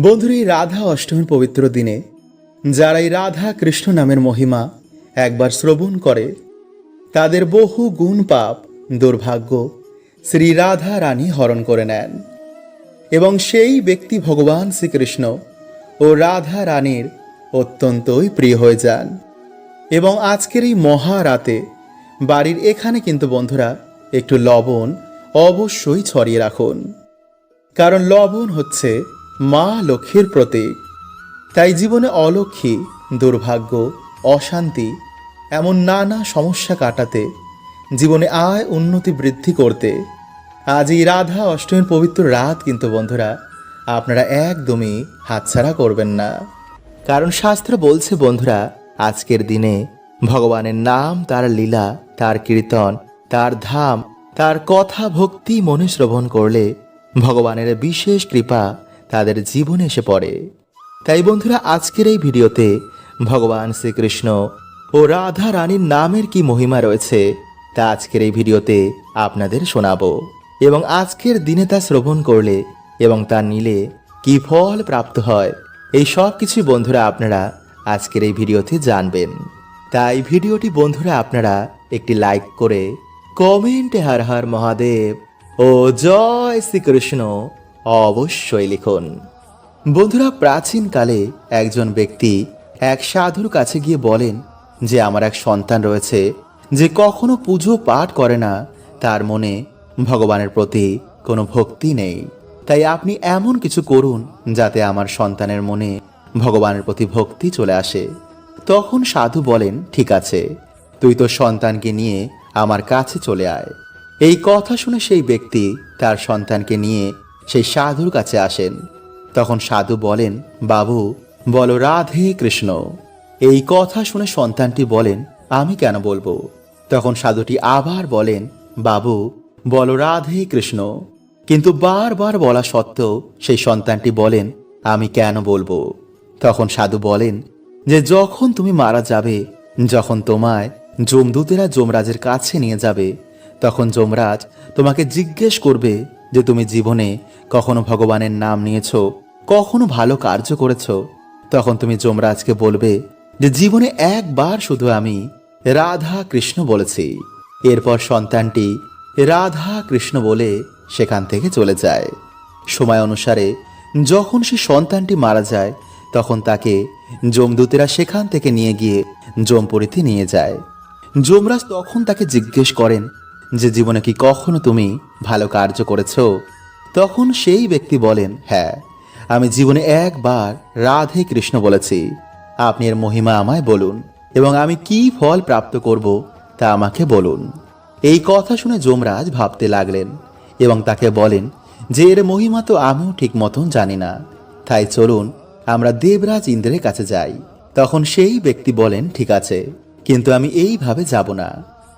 বন্ধুরা, এই রাধা অষ্টমীর পবিত্র দিনে যারা এই রাধা কৃষ্ণ নামের মহিমা একবার শ্রবণ করে, তাদের বহু গুণ পাপ দুর্ভাগ্য শ্রী রাধা রানী হরণ করে নেন। এবং সেই ব্যক্তি ভগবান শ্রীকৃষ্ণ ও রাধা রানীর অত্যন্তই প্রিয় হয়ে যান। এবং আজকের এই মহারাতে বাড়ির এখানে কিন্তু বন্ধুরা একটু লবণ অবশ্যই ছড়িয়ে রাখুন। কারণ লবণ হচ্ছে মা লক্ষ্মীর প্রতীক তাই জীবনে অলক্ষ্মী, দুর্ভাগ্য, অশান্তি, এমন নানা সমস্যা কাটাতে, জীবনে আয় উন্নতি বৃদ্ধি করতে। আজ এই রাধা অষ্টমীর পবিত্র রাত কিন্তু বন্ধুরা, আপনারা একদমই হাতছাড়া করবেন না। কারণ শাস্ত্র বলছে বন্ধুরা, আজকের দিনে ভগবানের নাম, তার লীলা, তার কীর্তন, তার ধাম, তার কথা ভক্তি মনে শ্রবণ করলে ভগবানের বিশেষ কৃপা তাদের জীবনে এসে পড়ে। তাই বন্ধুরা, আজকের এই ভিডিওতে ভগবান শ্রীকৃষ্ণ ও রাধা রানীর নামের কি মহিমা রয়েছে, তা আজকের এই ভিডিওতে আপনাদের শোনাবো এবং আজকের দিনে তা শ্রবণ করলে এবং তা নিলে কি ফল প্রাপ্ত হয়, এই সব কিছু বন্ধুরা আপনারা আজকের এই ভিডিওতে জানবেন। তাই ভিডিওটি বন্ধুরা আপনারা একটি লাইক করে কমেন্টে হর হর মহাদেব ও জয় শ্রীকৃষ্ণ। অবশ্যই লিখুন। বন্ধুরা প্রাচীনকালে একজন ব্যক্তি এক সাধুর কাছে গিয়ে বলেন যে, আমার এক সন্তান রয়েছে যে কখনো পুজো পাঠ করে না। তার মনে ভগবানের প্রতি কোনো ভক্তি নেই। তাই আপনি এমন কিছু করুন যাতে আমার সন্তানের মনে ভগবানের প্রতি ভক্তি চলে আসে। তখন সাধু বলেন, ঠিক আছে, তুই তোর সন্তানকে নিয়ে আমার কাছে চলে আয়। এই কথা শুনে সেই ব্যক্তি তার সন্তানকে নিয়ে সেই সাধুর কাছে আসেন। তখন সাধু বলেন, বাবু, বলো রাধে কৃষ্ণ। এই কথা শুনে সন্তানটি বলেন, আমি কেন বলব? তখন সাধুটি আবার বলেন, বাবু, বলো রাধে কৃষ্ণ। কিন্তু বারবার বলা সত্ত্বেও সেই সন্তানটি বলেন, আমি কেন বলব? তখন সাধু বলেন, যে যখন তুমি মারা যাবে, যখন তোমায় যমদূতেরা যমরাজের কাছে নিয়ে যাবে, তখন যমরাজ তোমাকে জিজ্ঞেস করবে যে তুমি জীবনে কখনো ভগবানের নাম নিয়েছো, কখনো ভালো কার্য করেছ, তখন তুমি যমরাজকে বলবে যে জীবনে একবার শুধু আমি রাধা কৃষ্ণ বলেছি। এরপর সন্তানটি রাধা কৃষ্ণ বলে সেখান থেকে চলে যায়। সময় অনুসারে যখন সে সন্তানটি মারা যায়, তখন তাকে যমদূতেরা সেখান থেকে নিয়ে গিয়ে যমপুরীতে নিয়ে যায়। যমরাজ তখন তাকে জিজ্ঞেস করেন যে জীবনে কি কখনো তুমি ভালো কার্য করেছ, তখন সেই ব্যক্তি বলেন হ্যাঁ আমি জীবনে একবার রাধে কৃষ্ণ বলেছি। আপনি এর মহিমা আমায় বলুন এবং আমি কি ফল প্রাপ্ত করব তা আমাকে বলুন। এই কথা শুনে যমরাজ ভাবতে লাগলেন এবং তাকে বলেন, যে এর মহিমা তো আমিও ঠিক মতন জানি না। তাই চলুন, আমরা দেবরাজ ইন্দ্রের কাছে যাই। তখন সেই ব্যক্তি বলেন, ঠিক আছে, কিন্তু আমি এইভাবে যাব না।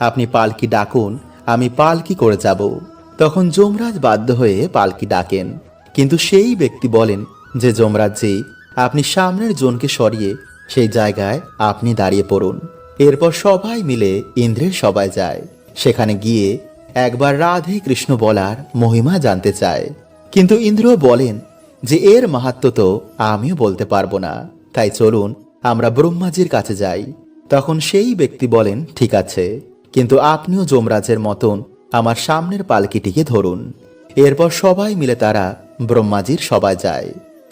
আপনি পালকি ডাকুন আমি পালকি করে যাব। তখন যমরাজ বাধ্য হয়ে পালকি ডাকেন। কিন্তু সেই ব্যক্তি বলেন যে, যমরাজ যমরাজজি আপনি সামনের জনকে সরিয়ে সেই জায়গায় আপনি দাঁড়িয়ে পড়ুন। এরপর সবাই মিলে ইন্দ্রের সবাই যায়। সেখানে গিয়ে একবার রাধে কৃষ্ণ বলার মহিমা জানতে চায়। কিন্তু ইন্দ্র বলেন যে, এর মাহাত্ম তো আমিও বলতে পারব না। তাই চলুন, আমরা ব্রহ্মাজির কাছে যাই। তখন সেই ব্যক্তি বলেন, ঠিক আছে। কিন্তু আপনিও যমরাজের মতন আমার সামনের পালকিটিকে ধরুন। এরপর সবাই মিলে তারা ব্রহ্মাজির সবাই যায়।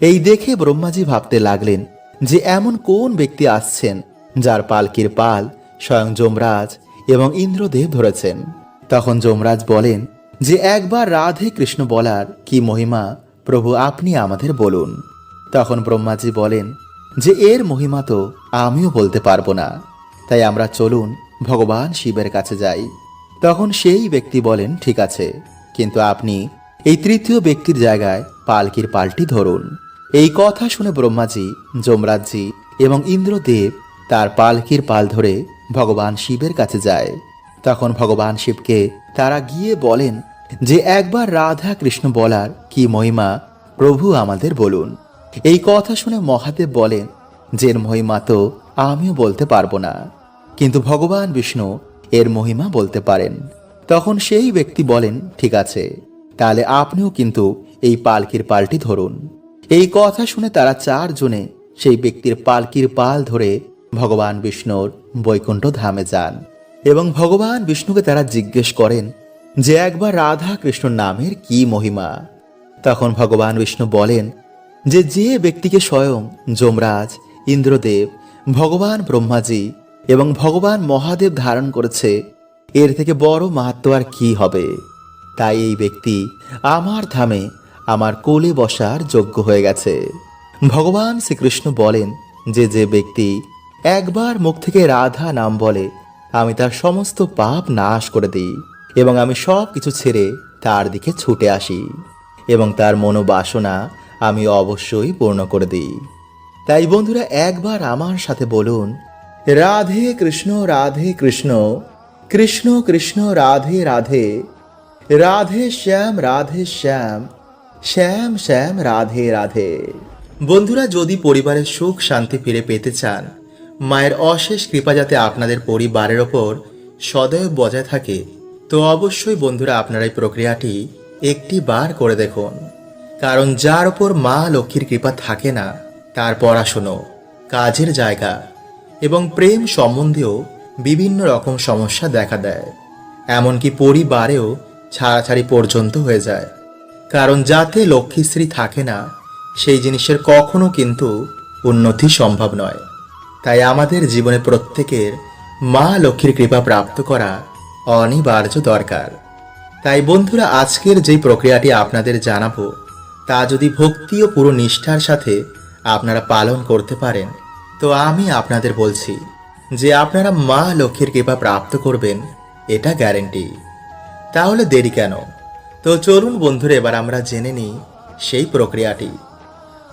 এই দেখে ব্রহ্মাজি ভাবতে লাগলেন যে এমন কোন ব্যক্তি আসছেন যার পালকির পাল স্বয়ং যমরাজ এবং ইন্দ্রদেব ধরেছেন। তখন যমরাজ বলেন যে একবার রাধে কৃষ্ণ বলার কি মহিমা, প্রভু আপনি আমাদের বলুন। তখন ব্রহ্মাজি বলেন যে এর মহিমা তো আমিও বলতে পারব না। তাই আমরা চলুন ভগবান শিবের কাছে যাই। তখন সেই ব্যক্তি বলেন, ঠিক আছে, কিন্তু আপনি এই তৃতীয় ব্যক্তির জায়গায় পালকির পালটি ধরুন। এই কথা শুনে ব্রহ্মাজি, যমরাজজি এবং ইন্দ্রদেব তার পালকির পাল ধরে ভগবান শিবের কাছে যায়। তখন ভগবান শিবকে তারা গিয়ে বলেন যে, একবার রাধা কৃষ্ণ বলার কি মহিমা? প্রভু আমাদের বলুন। এই কথা শুনে মহাদেব বলেন যে মহিমা তো আমিও বলতে পারব না। কিন্তু ভগবান বিষ্ণু এর মহিমা বলতে পারেন। তখন সেই ব্যক্তি বলেন, ঠিক আছে, তাহলে আপনিও কিন্তু এই পালকির পালটি ধরুন। এই কথা শুনে তারা চারজনে সেই ব্যক্তির পালকির পাল ধরে ভগবান বিষ্ণুর বৈকুণ্ঠ ধামে যান এবং ভগবান বিষ্ণুকে তারা জিজ্ঞেস করেন যে, একবার রাধা কৃষ্ণ নামের কি মহিমা? তখন ভগবান বিষ্ণু বলেন যে যে ব্যক্তিকে স্বয়ং যমরাজ, ইন্দ্রদেব, ভগবান ব্রহ্মাজি এবং ভগবান মহাদেব ধারণ করেছে, এর থেকে বড় মাহাত্ম আর কি হবে? তাই এই ব্যক্তি আমার ধামে আমার কোলে বসার যোগ্য হয়ে গেছে। ভগবান শ্রীকৃষ্ণ বলেন যে যে ব্যক্তি একবার মুখ থেকে রাধা নাম বলে, আমি তার সমস্ত পাপ নাশ করে দিই এবং আমি সব কিছু ছেড়ে তার দিকে ছুটে আসি এবং তার মনোবাসনা আমি অবশ্যই পূর্ণ করে দিই। তাই বন্ধুরা, একবার আমার সাথে বলুন রাধে কৃষ্ণ রাধে কৃষ্ণ কৃষ্ণ কৃষ্ণ, রাধে রাধে রাধে শ্যাম রাধে শ্যাম শ্যাম শ্যাম, রাধে রাধে। বন্ধুরা, যদি পরিবারের সুখ শান্তি ফিরে পেতে চান, মায়ের অশেষ কৃপা যাতে আপনাদের পরিবারের ওপর সদয় বজায় থাকে, তো অবশ্যই বন্ধুরা, আপনারা এই প্রক্রিয়াটি একটি বার করে দেখুন। কারণ যার ওপর মা লক্ষ্মীর কৃপা থাকে না তার পড়াশুনো কাজের জায়গা। এবং প্রেম সম্বন্ধেও বিভিন্ন রকম সমস্যা দেখা দেয়। এমনকি পরিবারেও ছাড়াছাড়ি পর্যন্ত হয়ে যায়। কারণ যাতে লক্ষ্মীশ্রী থাকে না, সেই জিনিসের কখনো কিন্তু উন্নতি সম্ভব নয়। তাই আমাদের জীবনে প্রত্যেকের মা লক্ষ্মীর কৃপা প্রাপ্ত করা অনিবার্য দরকার। তাই বন্ধুরা, আজকের যেই প্রক্রিয়াটি আপনাদের জানাব, তা যদি ভক্তি ও পুরো নিষ্ঠার সাথে আপনারা পালন করতে পারেন তো আমি আপনাদের বলছি যে আপনারা মা লক্ষ্মীর কৃপা প্রাপ্ত করবেন, এটা গ্যারেন্টি। তাহলে দেরি কেন? তো চলুন বন্ধুরা, এবার আমরা জেনে নিই সেই প্রক্রিয়াটি।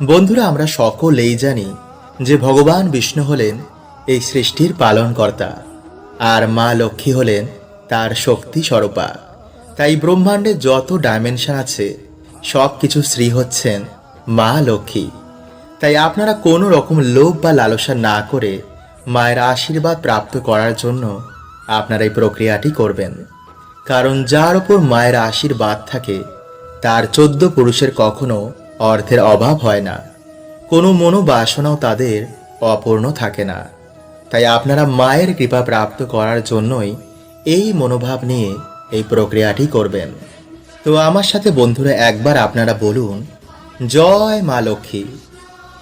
বন্ধুরা, আমরা সকলেই জানি যে ভগবান বিষ্ণু হলেন এই সৃষ্টির পালনকর্তা আর মা লক্ষ্মী হলেন তার শক্তি স্বরূপা। তাই ব্রহ্মাণ্ডে যত ডাইমেনশন আছে সব কিছু শ্রী হচ্ছেন মা লক্ষ্মী। তাই আপনারা কোনো রকম লোভ বা লালসা না করে মায়ের আশীর্বাদ প্রাপ্ত করার জন্য আপনারা এই প্রক্রিয়াটি করবেন। কারণ যার ওপর মায়ের আশীর্বাদ থাকে, তার চোদ্দ পুরুষের কখনো অর্থের অভাব হয় না। কোনো মনোবাসনাও তাদের অপূর্ণ থাকে না। তাই আপনারা মায়ের কৃপা প্রাপ্ত করার জন্যই এই মনোভাব নিয়ে এই প্রক্রিয়াটি করবেন। তো আমার সাথে বন্ধুরা একবার আপনারা বলুন, জয় মা লক্ষ্মী।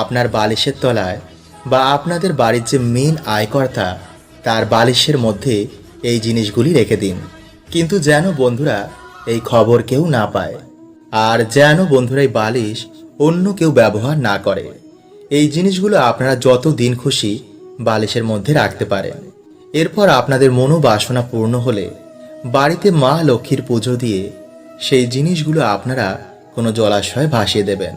আপনার বালিশের তলায় বা আপনাদের বাড়ির যে মেন আয়কর্তা, তার বালিশের মধ্যে এই জিনিসগুলি রেখে দিন। কিন্তু যেন বন্ধুরা এই খবর কেউ না পায়। আর যেন বন্ধুরা এই বালিশ অন্য কেউ ব্যবহার না করে। এই জিনিসগুলো আপনারা যত দিন খুশি বালিশের মধ্যে রাখতে পারেন। এরপর আপনাদের মনোবাসনা পূর্ণ হলে বাড়িতে মা লক্ষ্মীর পুজো দিয়ে সেই জিনিসগুলো আপনারা কোনো জলাশয়ে ভাসিয়ে দেবেন।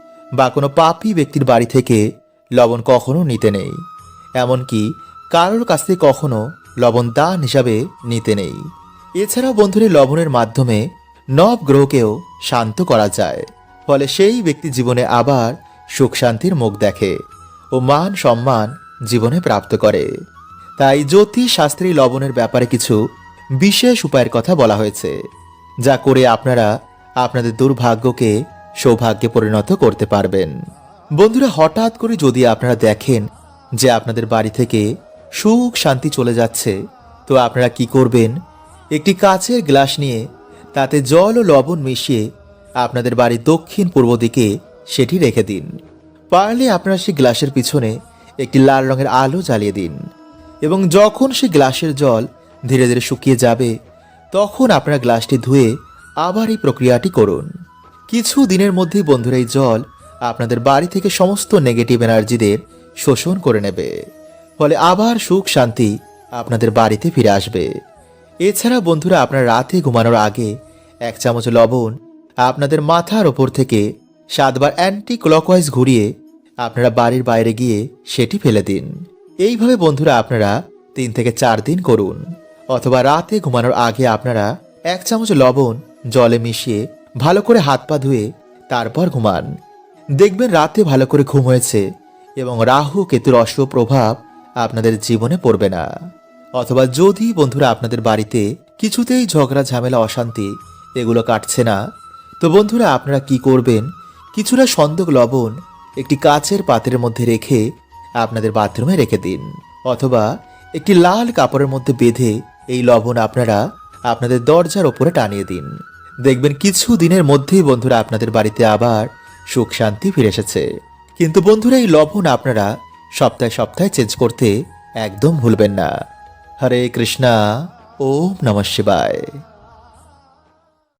বা কোনো পাপী ব্যক্তির বাড়ি থেকে লবণ কখনো নিতে নেই। এমনকি কারোর কাছ থেকে কখনো লবণ দান হিসাবে নিতে নেই। এছাড়াও বন্ধুরা লবণের মাধ্যমে নব গ্রহকেও শান্ত করা যায়। ফলে সেই ব্যক্তি জীবনে আবার সুখ শান্তির মুখ দেখে ও মান সম্মান জীবনে প্রাপ্ত করে। তাই জ্যোতিষ শাস্ত্রী লবণের ব্যাপারে কিছু বিশেষ উপায়ের কথা বলা হয়েছে, যা করে আপনারা আপনাদের দুর্ভাগ্যকে সৌভাগ্যে পরিণত করতে পারবেন। বন্ধুরা, হঠাৎ করে যদি আপনারা দেখেন যে আপনাদের বাড়ি থেকে সুখ, শান্তি চলে যাচ্ছে, তো আপনারা কি করবেন? একটি কাচের গ্লাস নিয়ে তাতে জল ও লবণ মিশিয়ে আপনাদের বাড়ির দক্ষিণ পূর্ব দিকে সেটি রেখে দিন। পারলে আপনারা সেই গ্লাসের পিছনে একটি লাল রঙের আলো জ্বালিয়ে দিন এবং যখন সেই গ্লাসের জল ধীরে ধীরে শুকিয়ে যাবে, তখন আপনারা গ্লাসটি ধুয়ে আবার এই প্রক্রিয়াটি করুন। কিছু দিনের মধ্যেই বন্ধুরা এই জল আপনাদের বাড়ি থেকে সমস্ত নেগেটিভ এনার্জিদের শোষণ করে নেবে। ফলে আবার সুখ, শান্তি আপনাদের বাড়িতে ফিরে আসবে। এছাড়া বন্ধুরা আপনার রাতে ঘুমানোর আগে এক চামচ লবণ আপনাদের মাথার ওপর থেকে সাতবার অ্যান্টি ক্লকওয়াইজ ঘুরিয়ে আপনারা বাড়ির বাইরে গিয়ে সেটি ফেলে দিন। এইভাবে বন্ধুরা আপনারা তিন থেকে চার দিন করুন। অথবা রাতে ঘুমানোর আগে আপনারা এক চামচ লবণ জলে মিশিয়ে ভালো করে হাত পা ধুয়ে তারপর ঘুমান। দেখবেন রাতে ভালো করে ঘুম হয়েছে এবং রাহু কেতুর অশুভ প্রভাব আপনাদের জীবনে পড়বে না। অথবা যদি বন্ধুরা আপনাদের বাড়িতে কিছুতেই ঝগড়া, ঝামেলা, অশান্তি এগুলো কাটছে না, তো বন্ধুরা আপনারা কি করবেন? কিছুটা সন্দক লবণ একটি কাচের পাত্রের মধ্যে রেখে আপনাদের বাথরুমে রেখে দিন। অথবা একটি লাল কাপড়ের মধ্যে বেঁধে এই লবণ আপনারা আপনাদের দরজার ওপরে টানিয়ে দিন। দেখবেন কিছু দিনের মধ্যেই বন্ধুরা আপনাদের বাড়িতে আবার সুখ শান্তি ফিরে এসেছে। কিন্তু বন্ধুরা, এই লবণ আপনারা সপ্তাহে সপ্তাহে চেঞ্জ করতে একদম ভুলবেন না। হরে কৃষ্ণা, ওম নমঃ শিবায়।